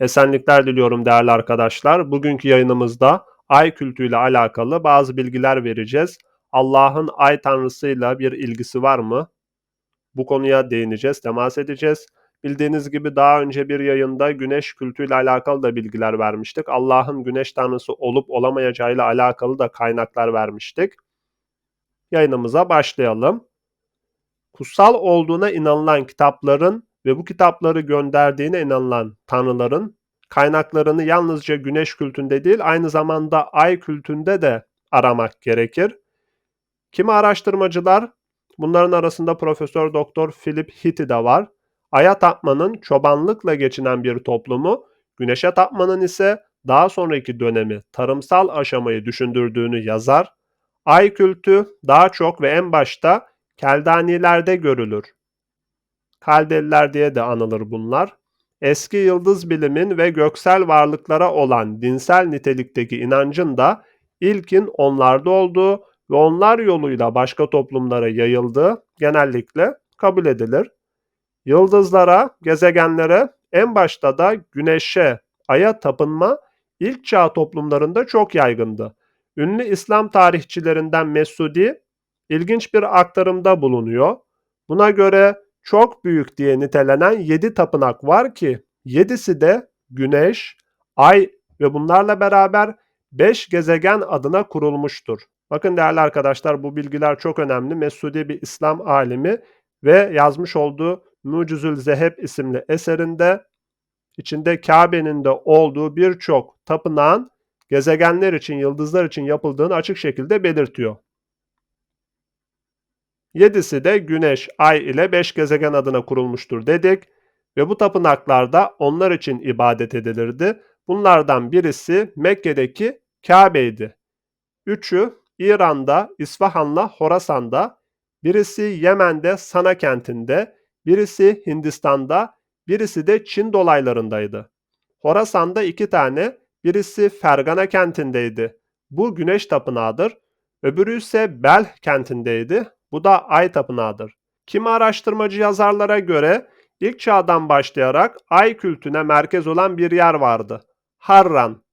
Esenlikler diliyorum değerli arkadaşlar. Bugünkü yayınımızda ay kültüyle alakalı bazı bilgiler vereceğiz. Allah'ın ay tanrısıyla bir ilgisi var mı? Bu konuya değineceğiz, temas edeceğiz. Bildiğiniz gibi daha önce bir yayında güneş kültüyle alakalı da bilgiler vermiştik. Allah'ın güneş tanrısı olup olamayacağıyla alakalı da kaynaklar vermiştik. Yayınımıza başlayalım. Kutsal olduğuna inanılan kitapların ve bu kitapları gönderdiğine inanılan tanrıların kaynaklarını yalnızca güneş kültünde değil aynı zamanda ay kültünde de aramak gerekir. Kimi araştırmacılar bunların arasında Profesör Doktor Philip Hitti de var. Aya tapmanın çobanlıkla geçinen bir toplumu, güneşe tapmanın ise daha sonraki dönemi tarımsal aşamayı düşündürdüğünü yazar. Ay kültü daha çok ve en başta Keldanilerde görülür. Kaldeliler diye de anılır bunlar. Eski yıldız bilimin ve göksel varlıklara olan dinsel nitelikteki inancın da ilkin onlarda olduğu ve onlar yoluyla başka toplumlara yayıldığı genellikle kabul edilir. Yıldızlara, gezegenlere, en başta da güneşe, aya tapınma ilk çağ toplumlarında çok yaygındı. Ünlü İslam tarihçilerinden Mesudi ilginç bir aktarımda bulunuyor. Buna göre çok büyük diye nitelenen 7 tapınak var ki 7'si de Güneş, Ay ve bunlarla beraber 5 gezegen adına kurulmuştur. Bakın değerli arkadaşlar bu bilgiler çok önemli. Mesudi bir İslam alimi ve yazmış olduğu Mucizül Zeheb isimli eserinde içinde Kabe'nin de olduğu birçok tapınağın gezegenler için, yıldızlar için yapıldığını açık şekilde belirtiyor. Yedisi de Güneş, Ay ile beş gezegen adına kurulmuştur dedik ve bu tapınaklarda onlar için ibadet edilirdi. Bunlardan birisi Mekke'deki Kabe'ydi. Üçü İran'da, İsfahan'la Horasan'da, birisi Yemen'de Sana kentinde, birisi Hindistan'da, birisi de Çin dolaylarındaydı. Horasan'da iki tane, birisi Fergana kentindeydi. Bu güneş tapınağıdır. Öbürü ise Bel kentindeydi. Bu da Ay tapınağıdır. Kimi araştırmacı yazarlara göre ilk çağdan başlayarak Ay kültüne merkez olan bir yer vardı. Harran.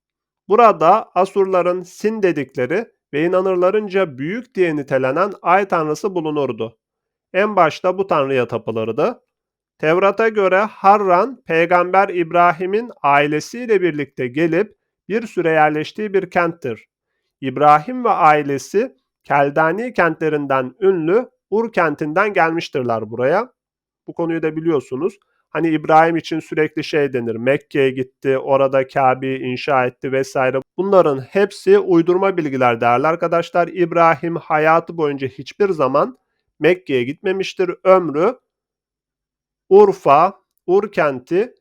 Burada Asurların Sin dedikleri ve inanırlarınca büyük diye nitelenen Ay tanrısı bulunurdu. En başta bu tanrıya tapılırdı. Tevrat'a göre Harran, Peygamber İbrahim'in ailesiyle birlikte gelip bir süre yerleştiği bir kenttir. İbrahim ve ailesi Keldani kentlerinden ünlü Ur kentinden gelmiştirler buraya. Bu konuyu da biliyorsunuz. Hani İbrahim için sürekli şey denir. Mekke'ye gitti, orada Kabe'yi inşa etti vesaire. Bunların hepsi uydurma bilgiler değerli arkadaşlar. İbrahim hayatı boyunca hiçbir zaman Mekke'ye gitmemiştir. Ömrü Urfa, Ur kenti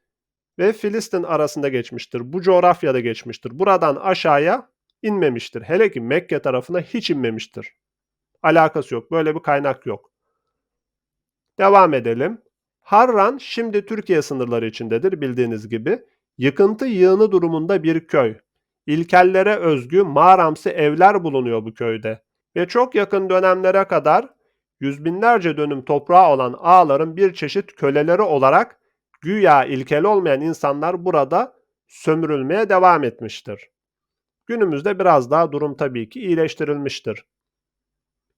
ve Filistin arasında geçmiştir. Bu coğrafyada geçmiştir. Buradan aşağıya inmemiştir. Hele ki Mekke tarafına hiç inmemiştir. Alakası yok. Böyle bir kaynak yok. Devam edelim. Harran şimdi Türkiye sınırları içindedir bildiğiniz gibi. Yıkıntı yığını durumunda bir köy. İlkellere özgü mağaramsı evler bulunuyor bu köyde. Ve çok yakın dönemlere kadar yüz binlerce dönüm toprağı olan ağaların bir çeşit köleleri olarak güya ilkel olmayan insanlar burada sömürülmeye devam etmiştir. Günümüzde biraz daha durum tabii ki iyileştirilmiştir.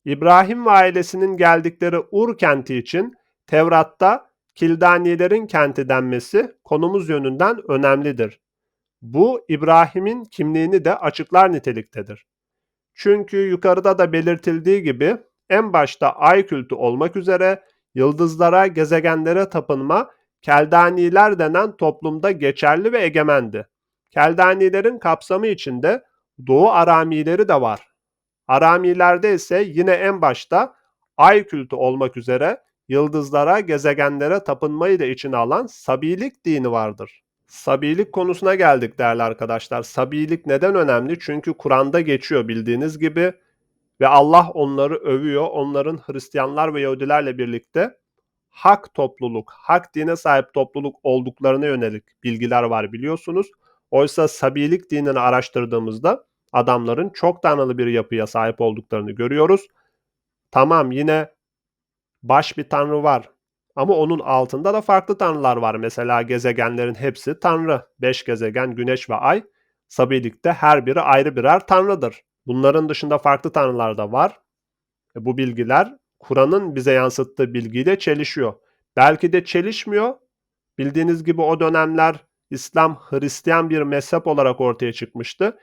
İbrahim ve ailesinin geldikleri Ur kenti için Tevrat'ta Kildanilerin kenti denmesi konumuz yönünden önemlidir. Bu İbrahim'in kimliğini de açıklar niteliktedir. Çünkü yukarıda da belirtildiği gibi en başta ay kültü olmak üzere yıldızlara, gezegenlere tapınma Keldaniler denen toplumda geçerli ve egemendi. Keldanilerin kapsamı içinde Doğu Aramileri de var. Aramilerde ise yine en başta ay kültü olmak üzere yıldızlara, gezegenlere tapınmayı da içine alan Sabilik dini vardır. Sabilik konusuna geldik değerli arkadaşlar. Sabilik neden önemli? Çünkü Kur'an'da geçiyor bildiğiniz gibi ve Allah onları övüyor. Onların Hristiyanlar ve Yahudilerle birlikte hak topluluk, hak dine sahip topluluk olduklarına yönelik bilgiler var biliyorsunuz. Oysa Sabilik dinini araştırdığımızda adamların çok tanrılı bir yapıya sahip olduklarını görüyoruz. Tamam yine baş bir tanrı var Ama onun altında da farklı tanrılar var. Mesela gezegenlerin hepsi tanrı. Beş gezegen, güneş ve ay. Sabilikte her biri ayrı birer tanrıdır. Bunların dışında farklı tanrılar da var. E, bu bilgiler Kur'an'ın bize yansıttığı bilgiyle çelişiyor. Belki de çelişmiyor. Bildiğiniz gibi o dönemler İslam Hristiyan bir mezhep olarak ortaya çıkmıştı.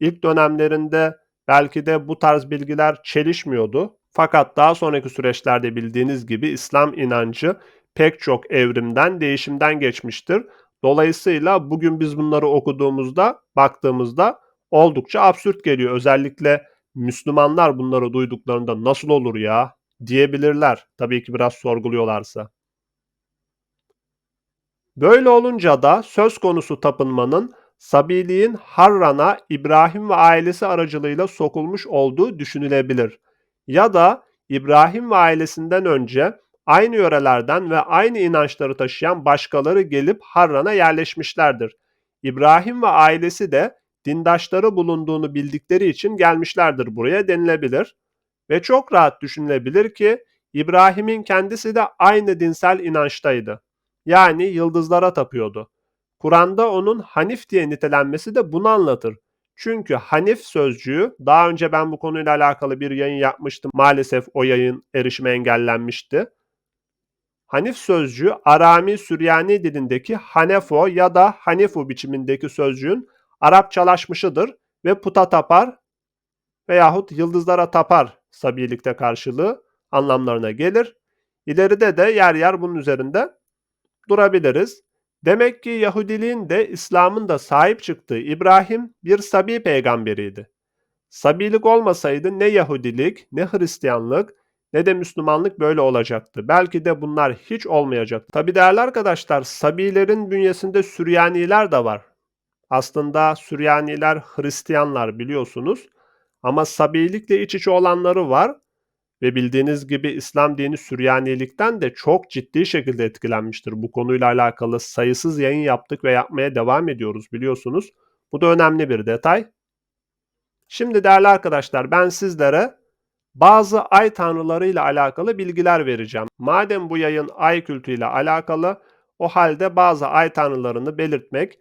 İlk dönemlerinde belki de bu tarz bilgiler çelişmiyordu. Fakat daha sonraki süreçlerde bildiğiniz gibi İslam inancı pek çok evrimden, değişimden geçmiştir. Dolayısıyla bugün biz bunları okuduğumuzda, baktığımızda oldukça absürt geliyor. Özellikle Müslümanlar bunları duyduklarında nasıl olur ya diyebilirler. Tabii ki biraz sorguluyorlarsa. Böyle olunca da söz konusu tapınmanın Sabiliğin Harran'a İbrahim ve ailesi aracılığıyla sokulmuş olduğu düşünülebilir. Ya da İbrahim ve ailesinden önce aynı yörelerden ve aynı inançları taşıyan başkaları gelip Harran'a yerleşmişlerdir. İbrahim ve ailesi de dindaşları bulunduğunu bildikleri için gelmişlerdir buraya denilebilir. Ve çok rahat düşünülebilir ki İbrahim'in kendisi de aynı dinsel inançtaydı. Yani yıldızlara tapıyordu. Kur'an'da onun Hanif diye nitelenmesi de bunu anlatır. Çünkü Hanif sözcüğü daha önce ben bu konuyla alakalı bir yayın yapmıştım. Maalesef o yayın erişime engellenmişti. Hanif sözcüğü Arami Süryani dilindeki Hanefo ya da Hanifu biçimindeki sözcüğün Arapçalaşmışıdır ve puta tapar veyahut yıldızlara tapar sabilikte karşılığı anlamlarına gelir. İleride de yer yer bunun üzerinde durabiliriz. Demek ki Yahudiliğin de İslam'ın da sahip çıktığı İbrahim bir Sabi peygamberiydi. Sabilik olmasaydı ne Yahudilik, ne Hristiyanlık, ne de Müslümanlık böyle olacaktı. Belki de bunlar hiç olmayacaktı. Tabi değerli arkadaşlar, Sabilerin bünyesinde Süryaniler de var. Aslında Süryaniler Hristiyanlar biliyorsunuz. Ama Sabilikle iç içe olanları var. Ve bildiğiniz gibi İslam dini Süryanilikten de çok ciddi şekilde etkilenmiştir. Bu konuyla alakalı sayısız yayın yaptık ve yapmaya devam ediyoruz biliyorsunuz. Bu da önemli bir detay. Şimdi değerli arkadaşlar ben sizlere bazı ay tanrılarıyla alakalı bilgiler vereceğim. Madem bu yayın ay kültüyle alakalı o halde bazı ay tanrılarını belirtmek,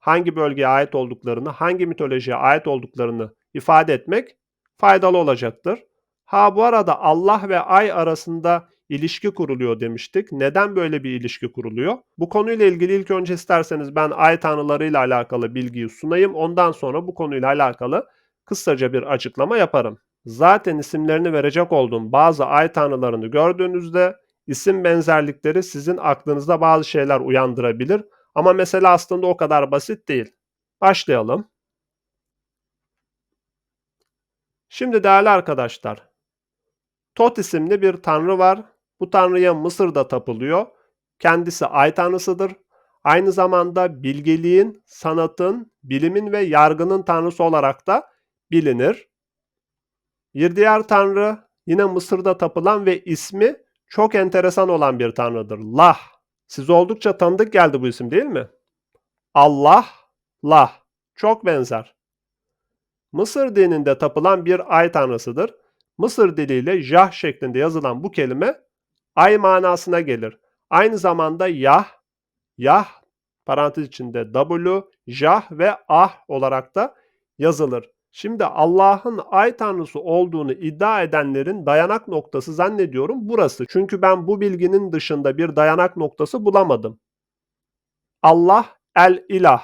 hangi bölgeye ait olduklarını, hangi mitolojiye ait olduklarını ifade etmek faydalı olacaktır. Ha bu arada Allah ve ay arasında ilişki kuruluyor demiştik. Neden böyle bir ilişki kuruluyor? Bu konuyla ilgili ilk önce isterseniz ben ay tanrılarıyla alakalı bilgiyi sunayım. Ondan sonra bu konuyla alakalı kısaca bir açıklama yaparım. Zaten isimlerini verecek olduğum bazı ay tanrılarını gördüğünüzde isim benzerlikleri sizin aklınızda bazı şeyler uyandırabilir. Ama mesele aslında o kadar basit değil. Başlayalım. Şimdi değerli arkadaşlar, Tot isimli bir tanrı var. Bu tanrıya Mısır'da tapılıyor. Kendisi ay tanrısıdır. Aynı zamanda bilgeliğin, sanatın, bilimin ve yargının tanrısı olarak da bilinir. Bir diğer tanrı yine Mısır'da tapılan ve ismi çok enteresan olan bir tanrıdır. Lah. Size oldukça tanıdık geldi bu isim değil mi? Allah, Lah. Çok benzer. Mısır dininde tapılan bir ay tanrısıdır. Mısır diliyle Jah şeklinde yazılan bu kelime ay manasına gelir. Aynı zamanda Yah, Yah parantez içinde W, Jah ve Ah olarak da yazılır. Şimdi Allah'ın ay tanrısı olduğunu iddia edenlerin dayanak noktası zannediyorum burası. Çünkü ben bu bilginin dışında bir dayanak noktası bulamadım. Allah el ilah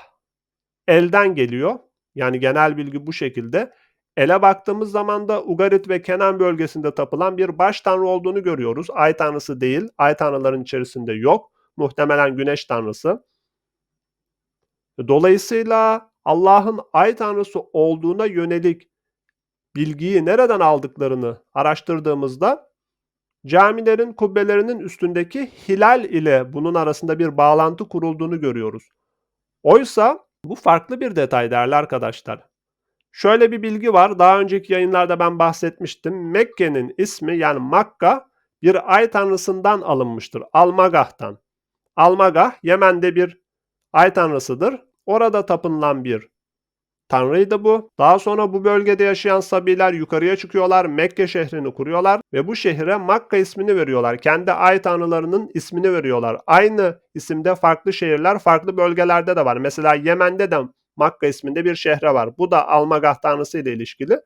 elden geliyor. Yani genel bilgi bu şekilde. Ele baktığımız zaman da Ugarit ve Kenan bölgesinde tapılan bir baş tanrı olduğunu görüyoruz. Ay tanrısı değil, ay tanrıların içerisinde yok. Muhtemelen güneş tanrısı. Dolayısıyla Allah'ın ay tanrısı olduğuna yönelik bilgiyi nereden aldıklarını araştırdığımızda camilerin kubbelerinin üstündeki hilal ile bunun arasında bir bağlantı kurulduğunu görüyoruz. Oysa bu farklı bir detay değerli arkadaşlar. Şöyle bir bilgi var. Daha önceki yayınlarda ben bahsetmiştim. Mekke'nin ismi yani Makka bir ay tanrısından alınmıştır. Almagah'tan. Almagah Yemen'de bir ay tanrısıdır. Orada tapınılan bir tanrıydı bu. Daha sonra bu bölgede yaşayan Sabiler yukarıya çıkıyorlar, Mekke şehrini kuruyorlar ve bu şehre Makka ismini veriyorlar. Kendi ay tanrılarının ismini veriyorlar. Aynı isimde farklı şehirler farklı bölgelerde de var. Mesela Yemen'de de Makka isminde bir şehre var. Bu da Almagah tanrısı ile ilişkili.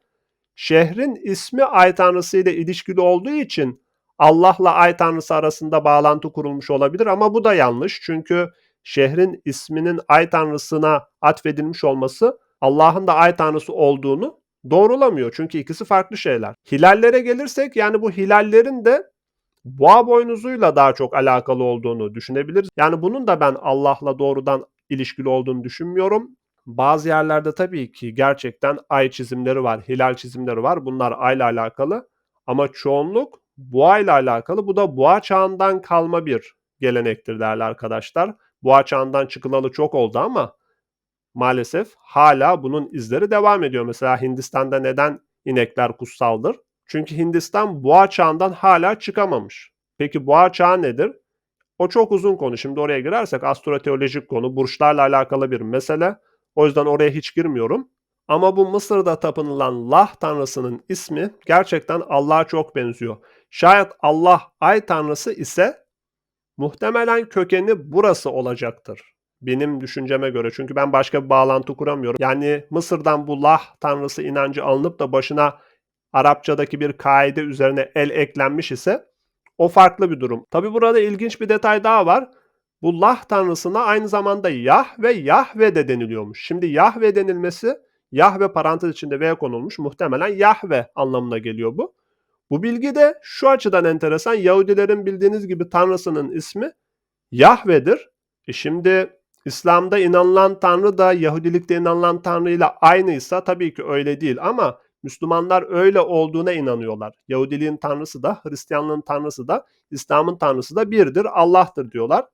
Şehrin ismi ay tanrısı ile ilişkili olduğu için Allah'la ay tanrısı arasında bağlantı kurulmuş olabilir ama bu da yanlış. Çünkü şehrin isminin ay tanrısına atfedilmiş olması Allah'ın da ay tanrısı olduğunu doğrulamıyor. Çünkü ikisi farklı şeyler. Hilallere gelirsek yani bu hilallerin de boğa boynuzuyla daha çok alakalı olduğunu düşünebiliriz. Yani bunun da ben Allah'la doğrudan ilişkili olduğunu düşünmüyorum. Bazı yerlerde tabii ki gerçekten ay çizimleri var, hilal çizimleri var. Bunlar ayla alakalı. Ama çoğunluk boğa ile alakalı. Bu da boğa çağından kalma bir gelenektir değerli arkadaşlar. Boğa çağından çıkılalı çok oldu ama maalesef hala bunun izleri devam ediyor. Mesela Hindistan'da neden inekler kutsaldır? Çünkü Hindistan boğa çağından hala çıkamamış. Peki boğa çağı nedir? O çok uzun konu. Şimdi oraya girersek astroteolojik konu, burçlarla alakalı bir mesele. O yüzden oraya hiç girmiyorum. Ama bu Mısır'da tapınılan Lah tanrısının ismi gerçekten Allah'a çok benziyor. Şayet Allah ay tanrısı ise muhtemelen kökeni burası olacaktır. Benim düşünceme göre. Çünkü ben başka bir bağlantı kuramıyorum. Yani Mısır'dan bu Lah tanrısı inancı alınıp da başına Arapçadaki bir kaide üzerine el eklenmiş ise o farklı bir durum. Tabi burada ilginç bir detay daha var. Bu Lah tanrısına aynı zamanda Yah ve Yahve de deniliyormuş. Şimdi Yahve denilmesi Yahve parantez içinde V konulmuş. Muhtemelen Yahve anlamına geliyor bu. Bu bilgi de şu açıdan enteresan. Yahudilerin bildiğiniz gibi tanrısının ismi Yahve'dir. E şimdi İslam'da inanılan tanrı da Yahudilikte inanılan tanrı ile aynıysa tabii ki öyle değil ama Müslümanlar öyle olduğuna inanıyorlar. Yahudiliğin tanrısı da, Hristiyanlığın tanrısı da, İslam'ın tanrısı da birdir, Allah'tır diyorlar.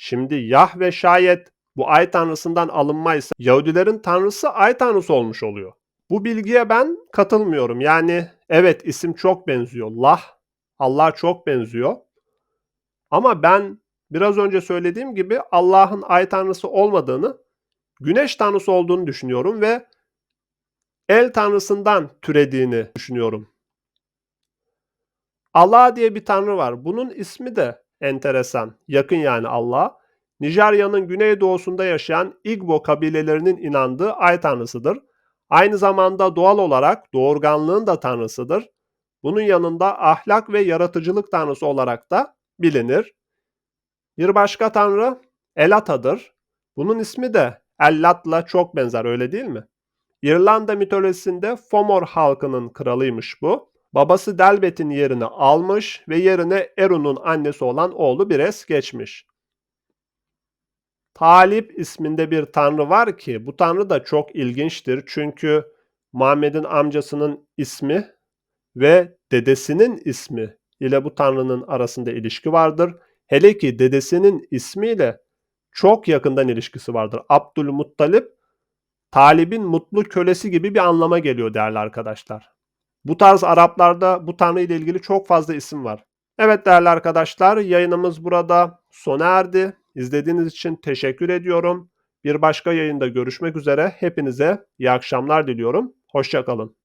Şimdi Yahve şayet bu ay tanrısından alınmaysa Yahudilerin tanrısı ay tanrısı olmuş oluyor. Bu bilgiye ben katılmıyorum. Yani evet isim çok benziyor. Lah, Allah çok benziyor. Ama ben biraz önce söylediğim gibi Allah'ın ay tanrısı olmadığını, güneş tanrısı olduğunu düşünüyorum ve el tanrısından türediğini düşünüyorum. Allah diye bir tanrı var. Bunun ismi de enteresan. Yakın yani Allah'a. Nijerya'nın güneydoğusunda yaşayan Igbo kabilelerinin inandığı ay tanrısıdır. Aynı zamanda doğal olarak doğurganlığın da tanrısıdır. Bunun yanında ahlak ve yaratıcılık tanrısı olarak da bilinir. Bir başka tanrı Elata'dır. Bunun ismi de Ellat'la çok benzer öyle değil mi? İrlanda mitolojisinde Fomor halkının kralıymış bu. Babası Delbet'in yerini almış ve yerine Eru'nun annesi olan oğlu Bires geçmiş. Talip isminde bir tanrı var ki bu tanrı da çok ilginçtir. Çünkü Muhammed'in amcasının ismi ve dedesinin ismi ile bu tanrının arasında ilişki vardır. Hele ki dedesinin ismiyle çok yakından ilişkisi vardır. Abdülmuttalip Talib'in mutlu kölesi gibi bir anlama geliyor değerli arkadaşlar. Bu tarz Araplarda bu tanrı ile ilgili çok fazla isim var. Evet değerli arkadaşlar yayınımız burada sona erdi. İzlediğiniz için teşekkür ediyorum. Bir başka yayında görüşmek üzere. Hepinize iyi akşamlar diliyorum. Hoşçakalın.